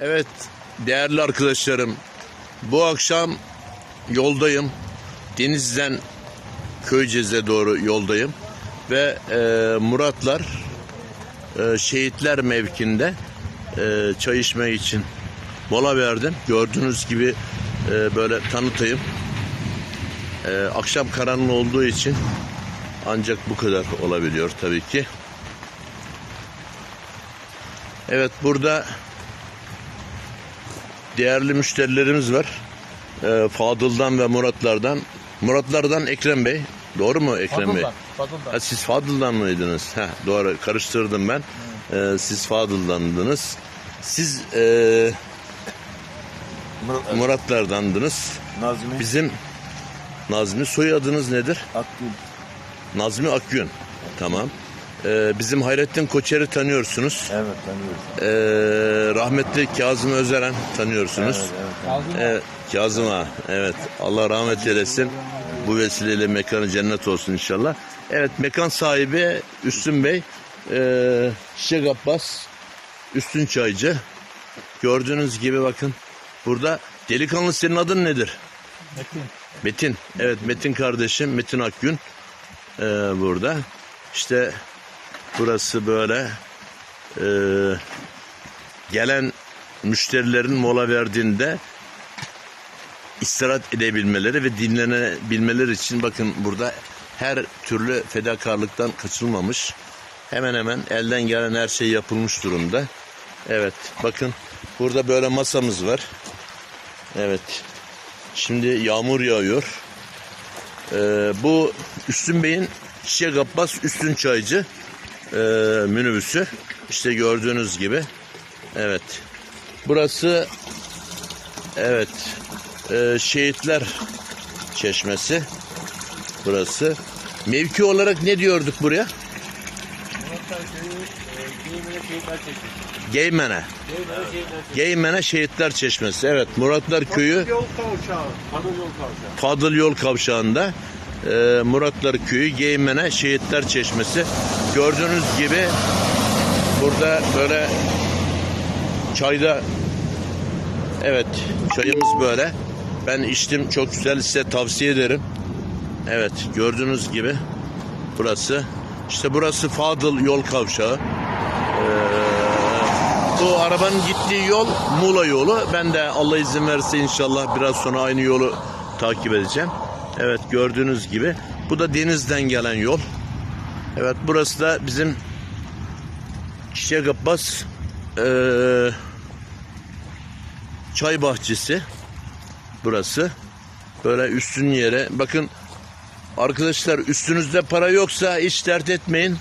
Evet değerli arkadaşlarım bu akşam yoldayım. Denizden Köyceğiz'e doğru yoldayım. Ve e, Muratlar e, şehitler mevkinde e, çay içmek için mola verdim. Gördüğünüz gibi e, böyle tanıtayım. E, akşam karanlığı olduğu için ancak bu kadar olabiliyor tabii ki. Evet burada değerli müşterilerimiz var. Ee, Fadıl'dan ve Muratlardan. Muratlardan Ekrem Bey. Doğru mu Ekrem Bey? Fadıl'dan, Fadıl'dan. Ha, siz Fadıl'dan mıydınız? Ha, doğru karıştırdım ben. Ee, siz Fadıl'dandınız. Siz e, Muratlardandınız. Nazmi Bizim Nazmi soyadınız nedir? Akgül. Nazmi Akgün. Tamam. Ee, bizim Hayrettin Koçer'i tanıyorsunuz. Evet tanıyoruz. Ee, rahmetli Kazım Özeren tanıyorsunuz. Evet, evet. Evet, Kazım Ağa. Evet. Allah rahmet eylesin. Bu vesileyle mekanı cennet olsun inşallah. Evet mekan sahibi Üstün Bey. Ee, Çiçek Abbas. Üstün Çaycı. Gördüğünüz gibi bakın. Burada delikanlı senin adın nedir? Metin. Metin. Evet Metin kardeşim Metin Akgün. Ee, burada. İşte burası böyle ee, gelen müşterilerin mola verdiğinde istirahat edebilmeleri ve dinlenebilmeleri için bakın burada her türlü fedakarlıktan kaçılmamış. Hemen hemen elden gelen her şey yapılmış durumda. Evet bakın burada böyle masamız var. Evet. Şimdi yağmur yağıyor. Ee, bu Üstün Bey'in Çiçek Abbas Üstün Çaycı e, minibüsü. İşte gördüğünüz gibi. Evet. Burası evet e, Şehitler Çeşmesi. Burası. Mevki olarak ne diyorduk buraya? Geymen'e. Geymene. Şehitler Çeşmesi. Evet Muratlar Köyü. Kadın yol kavşağı. Fadıl Yol Kavşağı'nda e, Muratlar Köyü Geymene Şehitler Çeşmesi. Gördüğünüz gibi burada böyle çayda evet çayımız böyle. Ben içtim çok güzel size tavsiye ederim. Evet gördüğünüz gibi burası. İşte burası Fadıl Yol Kavşağı. Ee, bu arabanın gittiği yol Muğla yolu. Ben de Allah izin verirse inşallah biraz sonra aynı yolu takip edeceğim. Evet gördüğünüz gibi. Bu da denizden gelen yol. Evet burası da bizim Çiçek Abbas eee, çay bahçesi. Burası. Böyle üstün yere. Bakın arkadaşlar üstünüzde para yoksa hiç dert etmeyin.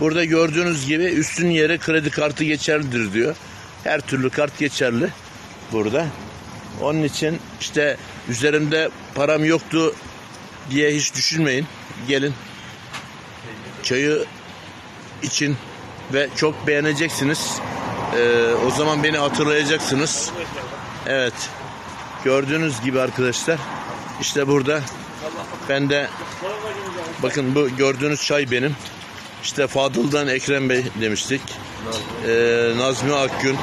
Burada gördüğünüz gibi üstün yere kredi kartı geçerlidir diyor. Her türlü kart geçerli burada. Onun için işte üzerimde param yoktu diye hiç düşünmeyin. Gelin çayı için ve çok beğeneceksiniz. Ee, o zaman beni hatırlayacaksınız. Evet. Gördüğünüz gibi arkadaşlar işte burada ben de bakın bu gördüğünüz çay benim. İşte Fadıl'dan Ekrem Bey demiştik. Ee, Nazmi Akgün,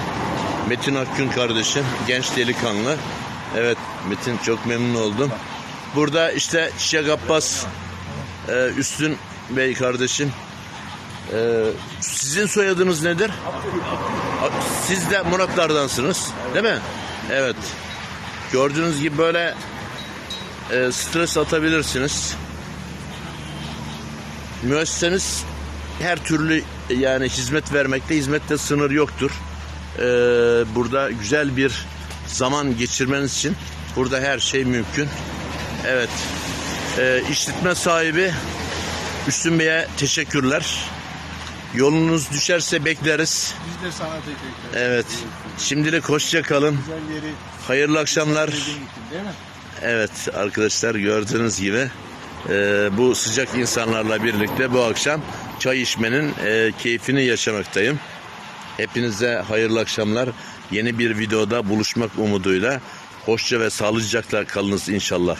Metin Akgün kardeşim, genç delikanlı. Evet Metin çok memnun oldum. Burada işte Çiçek Abbas e, Üstün Bey kardeşim. Ee, sizin soyadınız nedir? Siz de Muratlardansınız değil mi? Evet. Gördüğünüz gibi böyle e, stres atabilirsiniz. Müessesemiz her türlü yani hizmet vermekte hizmette sınır yoktur. Ee, burada güzel bir zaman geçirmeniz için burada her şey mümkün. Evet. Ee, işletme sahibi Üstün Bey'e teşekkürler. Yolunuz düşerse bekleriz. Biz de sana teşekkür ederiz. Evet. Şimdilik hoşça kalın. Güzel yeri Hayırlı akşamlar. değil mi? Evet arkadaşlar gördüğünüz gibi e, bu sıcak insanlarla birlikte bu akşam çay içmenin e, keyfini yaşamaktayım. Hepinize hayırlı akşamlar. Yeni bir videoda buluşmak umuduyla hoşça ve sağlıcakla kalınız inşallah.